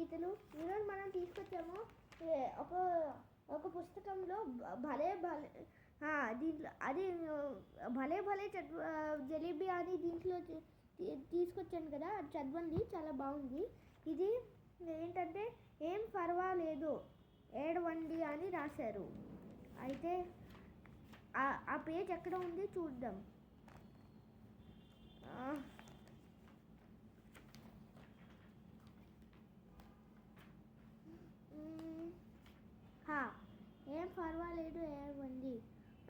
గీతలు ఈరోజు మనం తీసుకొచ్చాము ఒక ఒక పుస్తకంలో భలే భలే దీంట్లో అది భలే భలే చదవ జలేబీ అని దీంట్లో తీసుకొచ్చాను కదా అది చదవండి చాలా బాగుంది. ఇది ఏంటంటే ఏం పర్వాలేదు ఏడవండి అని రాశారు. అయితే ఆ పేజ్ ఎక్కడ ఉంది చూద్దాం ఆ, మ్మ్. హా, ఏం పర్వాలేదు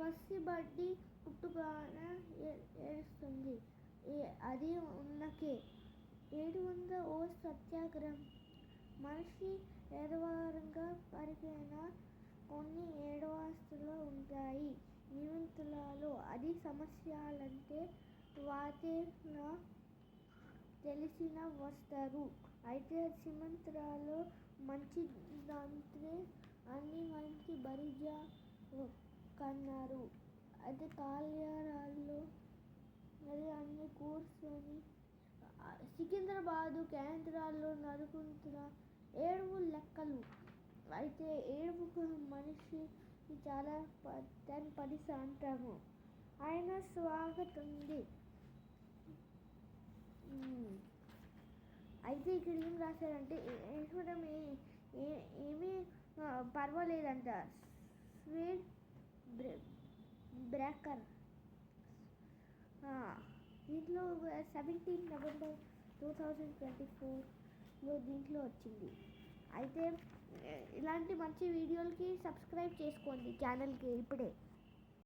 పసి పసిబడ్డి పుట్టుగాన ఏ- ఏడుస్తుంది. అది ఉన్నకే. ఏడు వంద ఓ సత్యాగ్రహం. మనిషి ఏడవారంగా పరిగిన కొన్ని ఏడవాస్తులు ఉంటాయి. నివంతులలో అది సమస్యలంటే వాతేన తెలిసిన వస్తారు. అయితే సిమంత్రాలు మంచి దాంతే అన్ని మంచి బరిజా కన్నారు. అయితే కాల్యారాల్లో మరి అన్ని కూర్చొని సికింద్రాబాదు కేంద్రాల్లో నడుకుంటున్న ఏడుపు లెక్కలు. అయితే ఏడుపు మనిషి చాలా దాని పడిస అంటాము. ఆయన స్వాగతం ఉంది అయితే ఇక్కడ ఏం రాశారంటే ఏ- పర్వాలేదంట. స్వీట్ బ్రే- బ్రేకర్ దీంట్లో seventeen November two thousand twenty ఫోర్లో దీంట్లో వచ్చింది. అయితే ఇలాంటి మంచి వీడియోలకి సబ్స్క్రైబ్ చేసుకోండి ఛానల్కి ఇప్పుడే.